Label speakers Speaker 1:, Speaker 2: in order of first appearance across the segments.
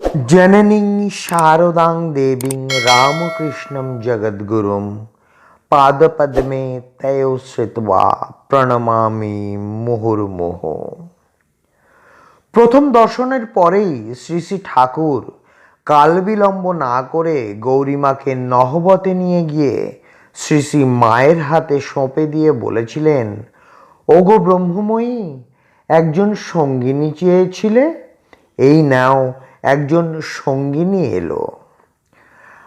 Speaker 1: জননীং শারদাং দেবীং রামকৃষ্ণম জগদ্গুরুম পাদপদ্মে তয় শ্রিত্বা প্রণমামি মুহুর্মুহ প্রথম দর্শনের পরেই শ্রী শ্রী ঠাকুর কালবিলম্ব না করে গৌরীমাকে নহবতে নিয়ে গিয়ে শ্রী শ্রী মায়ের হাতে সঁপে দিয়ে বলেছিলেন, ওগো ব্রহ্মময়ী, একজন সঙ্গিনী চেয়েছিলে? এই নাও একজন সঙ্গিনী এলো।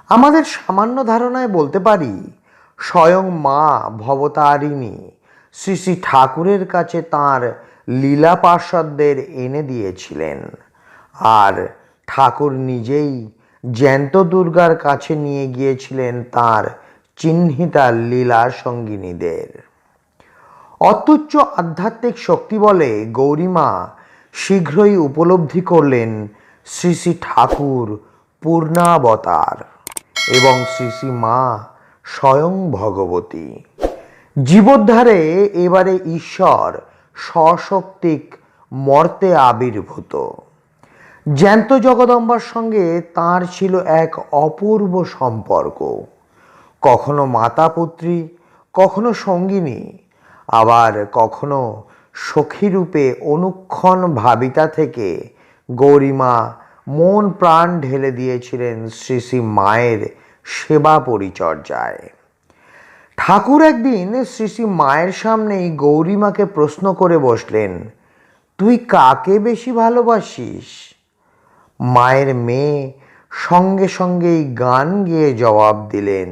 Speaker 1: আমাদের সামান্য ধারণায় বলতে পারি, স্বয়ং মা ভবতারিণী শ্রী শ্রী ঠাকুরের কাছে তাঁর লীলা পার্ষদদের এনে দিয়েছিলেন। আর ঠাকুর নিজেই জ্যান্ত দুর্গার কাছে নিয়ে গিয়েছিলেন তার চিহ্নিতা লীলা সঙ্গিনীদের। অত্যুচ্চ আধ্যাত্মিক শক্তি বলে গৌরীমা শীঘ্রই উপলব্ধি করলেন শ্রী শ্রী ঠাকুর পূর্ণাবতার এবং শ্রী শ্রী মা স্বয়ং ভগবতী। জীবোদ্ধারে এবারে ঈশ্বর সশক্তিক মর্তে আবির্ভূত। জ্যান্ত জগদম্বার সঙ্গে তার ছিল এক অপূর্ব সম্পর্ক। কখনো মাতা পুত্রী, কখনো সঙ্গিনী, আবার কখনো সখীরূপে অনুক্ষণ ভাবিতা থেকে গৌরীমা, মন প্রাণ ঢেলে দিয়েছিলেন শ্রী শ্রী মায়ের সেবা পরিচর্যায়। ঠাকুর একদিন শ্রী শ্রী মায়ের সামনেই গৌরীমাকে প্রশ্ন করে বসলেন, তুই কাকে বেশি ভালোবাসিস? মায়ের মেয়ে সঙ্গে সঙ্গেই গান গেয়ে জবাব দিলেন,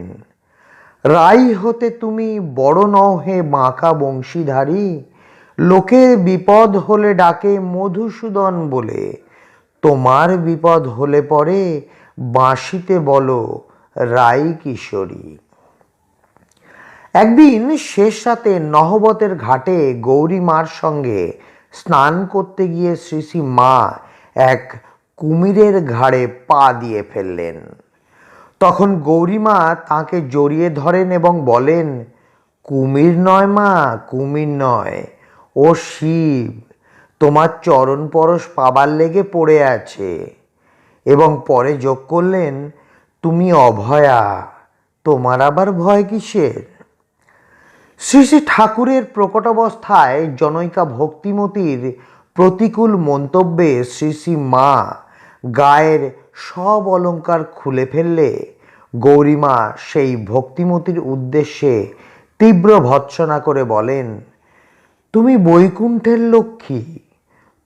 Speaker 1: রাই হতে তুমি বড় নও হে বাঁকা বংশীধারী, লোকের বিপদ হলে ডাকে মধুসূদন বলে। তোমার বিপদ হলে পরে বাঁশিতে বলো, রাই কিশোরী। একদিন শেষ রাতে নহবতের ঘাটে গৌরী মার সঙ্গে স্নান করতে গিয়ে শ্রী মা এক কুমিরের ঘাড়ে পা দিয়ে ফেললেন। তখন গৌরীমা তাকে জড়িয়ে ধরেন এবং বলেন, কুমির নয় মা, কুমির নয়, ও শিব। তোমার চরণ পরশ পাবার লেগে পড়ে আছে এবং পরে যোগ করলেন, তুমি অভয়া, তোমার আবার ভয় কিসের? শ্রী শ্রী ঠাকুরের প্রকটাবস্থায় জনৈকা ভক্তিমতীর প্রতিকূল মন্তব্যে শ্রী শ্রী মা গায়ের সব অলঙ্কার খুলে ফেললে। গৌরীমা সেই ভক্তিমতির উদ্দেশ্যে তীব্র ভৎসনা করে বলেন, তুমি বৈকুণ্ঠের লক্ষ্মী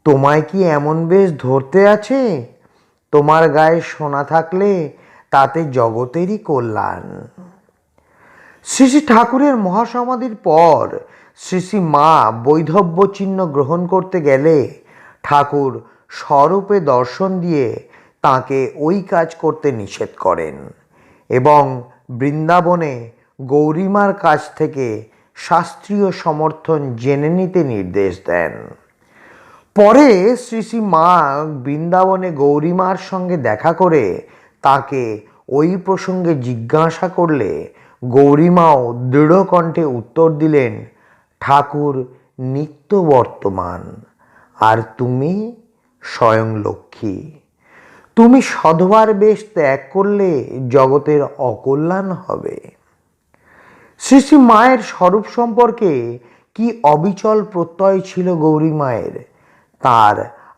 Speaker 1: তোমায় কি এমন বেশ ধরতে আছে? তোমার গায়ে সোনা থাকলে তাতে জগতেরই কল্যাণ। শ্রী শ্রী ঠাকুরের মহাসমাধির পর শ্রী শ্রী মা বৈধব্য চিহ্ন গ্রহণ করতে গেলে ঠাকুর স্বরূপে দর্শন দিয়ে তাকে ওই কাজ করতে নিষেধ করেন এবং বৃন্দাবনে গৌরীমার কাছ থেকে শাস্ত্রীয় সমর্থন জেনে নিতে নির্দেশ দেন। পরে শ্রী শ্রী মা বৃন্দাবনে গৌরীমার সঙ্গে দেখা করে তাকে ওই প্রসঙ্গে জিজ্ঞাসা করলে গৌরীমাও দৃঢ় কণ্ঠে উত্তর দিলেন, ঠাকুর, নিত্য বর্তমান। আর তুমি স্বয়ং লক্ষ্মী। তুমি সধবার বেশ ত্যাগ করলে জগতের অকল্যাণ হবে। শ্রী শ্রী মায়ের স্বরূপ সম্পর্কে কি অবিচল প্রত্যয় ছিল গৌরী মায়ের? তার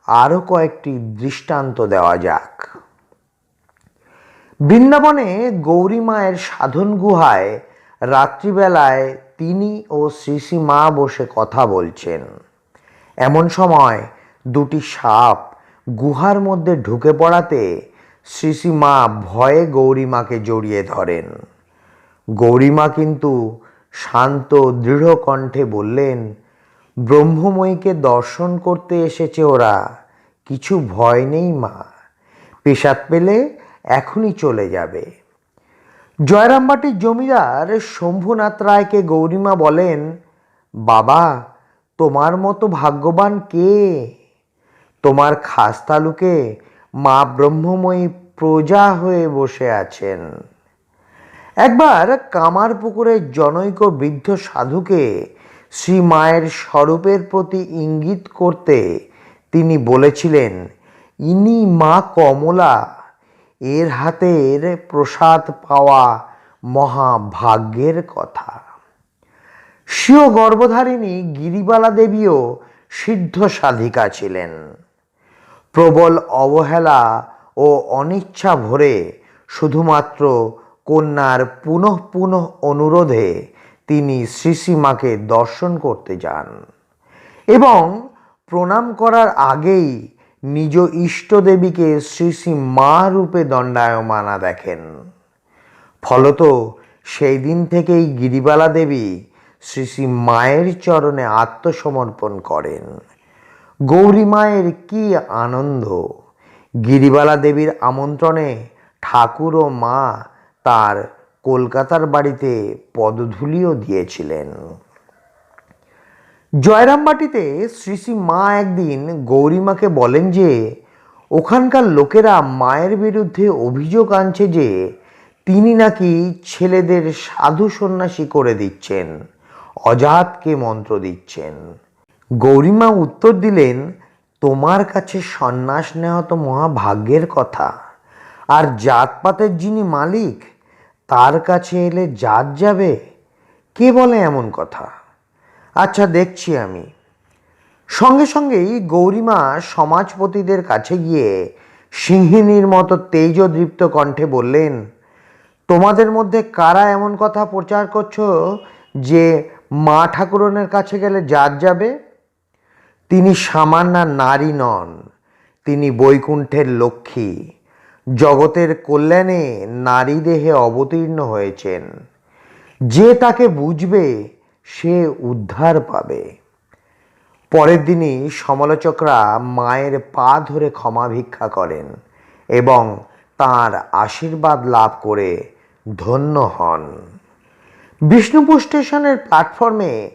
Speaker 1: আরও কয়েকটি দৃষ্টান্ত দেওয়া যাক। বৃন্দাবনে গৌরী মায়ের সাধন গুহায় রাত্রিবেলায় তিনি ও শ্রী মা বসে কথা বলছেন। এমন সময় দুটি সাপ গুহার মধ্যে ঢুকে পড়াতে শ্রী মা ভয়ে গৌরীমাকে জড়িয়ে ধরেন। গৌরীমা কিন্তু শান্ত দৃঢ় কণ্ঠে বললেন ব্রহ্মময়ীকে দর্শন করতে এসেছে ওরা। কিছু ভয় নেই মা। পেশাদ পেলে এখনই চলে যাবে। জয়রামবাটির জমিদার শম্ভুনাথ রায়কে গৌরীমা বলেন, বাবা, তোমার মতো ভাগ্যবান কে? তোমার খাস তালুকে মা ব্রহ্মময়ী প্রজা হয়ে বসে আছেন। একবার কামার পুকুরের জনৈক বৃদ্ধ সাধুকে শ্রী মায়ের স্বরূপের প্রতি ইঙ্গিত করতে তিনি বলেছিলেন, ইনি মা কমলা, এর হাতের প্রসাদ পাওয়া মহাভাগ্যের কথা। স্বীয় গর্ভধারিণী গিরিবালা দেবীও সিদ্ধ সাধিকা ছিলেন। প্রবল অবহেলা ও অনিচ্ছা ভরে শুধুমাত্র কন্যার পুনঃ পুনঃ অনুরোধে তিনি শ্রীশ্রীমাকে দর্শন করতে যান এবং প্রণাম করার আগেই নিজ ইষ্টদেবীকে শ্রী শ্রী মা রূপে দণ্ডায়মানা দেখেন। ফলত সেই দিন থেকেই গিরিবালা দেবী শ্রী শ্রী মায়ের চরণে আত্মসমর্পণ করেন। গৌরী মায়ের কি আনন্দ! গিরিবালা দেবীর আমন্ত্রণে ঠাকুর ও মা তার কলকাতার বাড়িতে পদধূলিও দিয়েছিলেন। জয়রামবাটিতে শ্রী শ্রী মা একদিন গৌরীমাকে বলেন যে, ওখানকার লোকেরা মায়ের বিরুদ্ধে অভিযোগ আনছে যে, তিনি নাকি ছেলেদের সাধু সন্ন্যাসী করে দিচ্ছেন, অজাতকে মন্ত্র দিচ্ছেন। গৌরীমা উত্তর দিলেন, তোমার কাছে সন্ন্যাস নেওয়া তো মহাভাগ্যের কথা। আর জাতপাতের যিনি মালিক তার কাছে এলে জাত যাবে? কে বলে এমন কথা? আচ্ছা দেখছি আমি। সঙ্গে সঙ্গেই গৌরীমা সমাজপতিদের কাছে গিয়ে সিংহিনীর মতো তেজদৃপ্ত কণ্ঠে বললেন, তোমাদের মধ্যে কারা এমন কথা প্রচার করছ যে মা ঠাকুরনের কাছে গেলে জাত যাবে? তিনি সামান্য নারী নন, তিনি বৈকুণ্ঠের লক্ষ্মী। জগতের কল্যাণে নারী দেহে অবতীর্ণ হয়েছেন। যে তাকে বুঝবে, সে উদ্ধার পাবে। পরের দিনই সমালোচকরা মায়ের পা ধরে ক্ষমা ভিক্ষা করেন এবং তার আশীর্বাদ লাভ করে ধন্য হন। বিষ্ণুপুর স্টেশনের প্ল্যাটফর্মে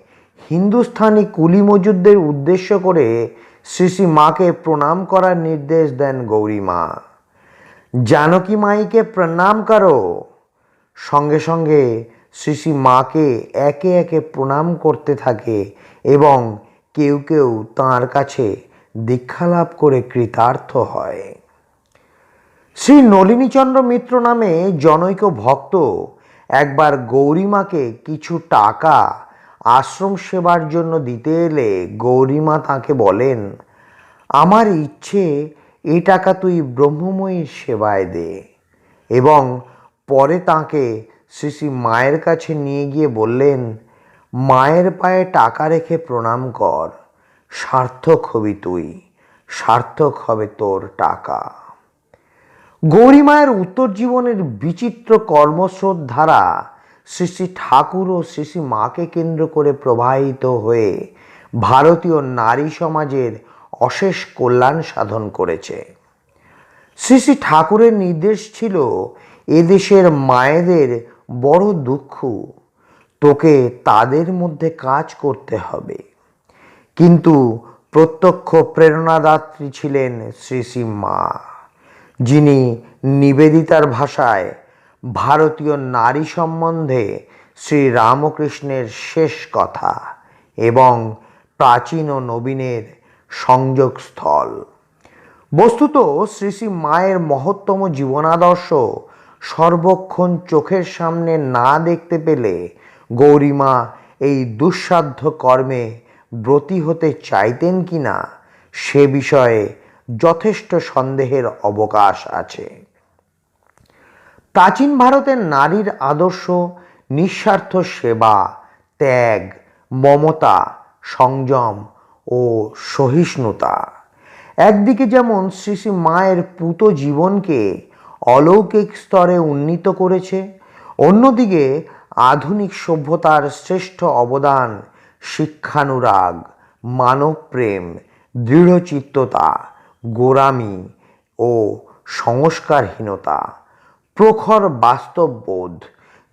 Speaker 1: হিন্দুস্থানি কুলি মজুদদের উদ্দেশ্য করে শ্রী শ্রী মাকে প্রণাম করার নির্দেশ দেন গৌরীমা জানকী মাইকে প্রণাম করো। সঙ্গে সঙ্গে শ্রী শ্রী মাকে একে একে প্রণাম করতে থাকে এবং কেউ কেউ তাঁর কাছে দীক্ষা লাভ করে কৃতার্থ হয়। শ্রী নলিনীচন্দ্র মিত্র নামে জনৈক ভক্ত একবার গৌরীমাকে কিছু টাকা আশ্রম সেবার জন্য দিতে এলে গৌরীমা তাকে বলেন, আমার ইচ্ছে এই টাকা তুই ব্রহ্মময়ীর সেবায় দে। এবং পরে তাকে শ্রী শ্রী মায়ের কাছে নিয়ে গিয়ে বললেন, মায়ের পায়ে টাকা রেখে প্রণাম কর, সার্থক হবি তুই, সার্থক হবে তোর টাকা গৌরী মায়ের উত্তর জীবনের বিচিত্র কর্মস্রোত ধারা শ্রী শ্রী ঠাকুর ও শ্রী শ্রী মাকে কেন্দ্র করে প্রবাহিত হয়ে ভারতীয় নারী সমাজের অশেষ কল্যাণ সাধন করেছে। শ্রী শ্রী ঠাকুরের নির্দেশ ছিল, এদেশের মায়েদের বড় দুঃখ, তোকে তাদের মধ্যে কাজ করতে হবে। কিন্তু প্রত্যক্ষ প্রেরণাদাত্রী ছিলেন শ্রী শ্রী মা, যিনি নিবেদিতার ভাষায় ভারতীয় নারী সম্বন্ধে শ্রী রামকৃষ্ণের শেষ কথা এবং প্রাচীন ও নবীনের সংযোগস্থল। বস্তুত শ্রী শ্রী মায়ের মহত্তম জীবনাদর্শ সর্বক্ষণ চোখের সামনে না দেখতে পেলে গৌরীমা এই দুঃসাধ্য কর্মে ব্রতী হতে চাইতেন কি না সে বিষয়ে যথেষ্ট সন্দেহের অবকাশ আছে। প্রাচীন ভারতের নারীর আদর্শ, নিঃস্বার্থ সেবা, ত্যাগ, মমতা, সংযম ও সহিষ্ণুতা। একদিকে যেমন শ্রী শ্রী মায়ের পুত জীবনকে অলৌকিক স্তরে উন্নীত করেছে, অন্যদিকে আধুনিক সভ্যতার শ্রেষ্ঠ অবদান শিক্ষানুরাগ, মানবপ্রেম, দৃঢ়চিত্ততা গোরামি ও সংস্কারহীনতা। প্রখর বাস্তববোধ,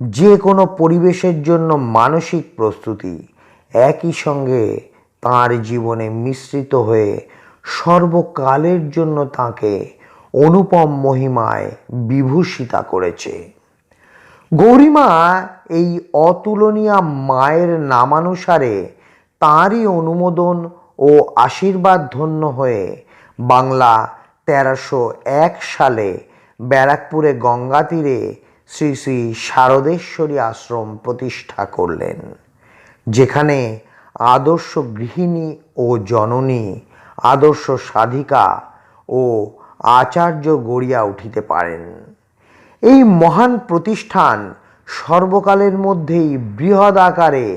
Speaker 1: যে কোনো পরিবেশের জন্য মানসিক প্রস্তুতি একই সঙ্গে তাঁর জীবনে মিশ্রিত হয়ে সর্বকালের জন্য তাকে অনুপম মহিমায় বিভূষিতা করেছে। গৌরীমা এই অতুলনীয় মায়ের নামানুসারে তাঁরই অনুমোদন ও আশীর্বাদ ধন্য হয়ে বাংলা তেরোশো এক সালে ব্যারাকপুরে গঙ্গা তীরে শ্রী শ্রী শারদেশ্বরী আশ্রম প্রতিষ্ঠা করলেন, যেখানে আদর্শ গৃহিণী ও জননী, আদর্শ সাধিকা ও আচার্য গড়িয়া উঠিতে পারেন। এই মহান প্রতিষ্ঠান সর্বকালের মধ্যেই বৃহৎ আকারে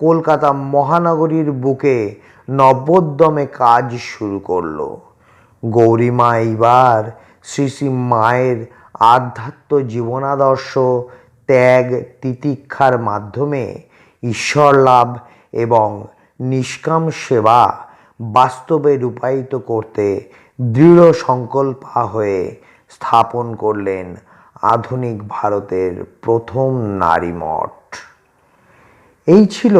Speaker 1: কলকাতা মহানগরীর বুকে নবোদ্যমে কাজ শুরু করল। গৌরীমা এইবার শ্রী শ্রী মায়ের আধ্যাত্ম জীবনাদর্শ ত্যাগ তিতিক্ষার মাধ্যমে ঈশ্বর লাভ এবং নিষ্কাম সেবা বাস্তবে রূপায়িত করতে দৃঢ় সংকল্পা হয়ে স্থাপন করলেন আধুনিক ভারতের প্রথম নারী মঠ। এই ছিল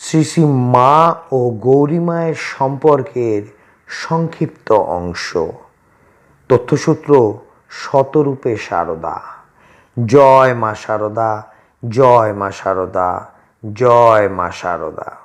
Speaker 1: শ্রী শ্রী মা ও গৌরীমায়ের সম্পর্কের সংক্ষিপ্ত অংশ। তথ্যসূত্র শতরূপে সারদা। জয় মা সারদা, জয় মা সারদা। জয় মা সারদা।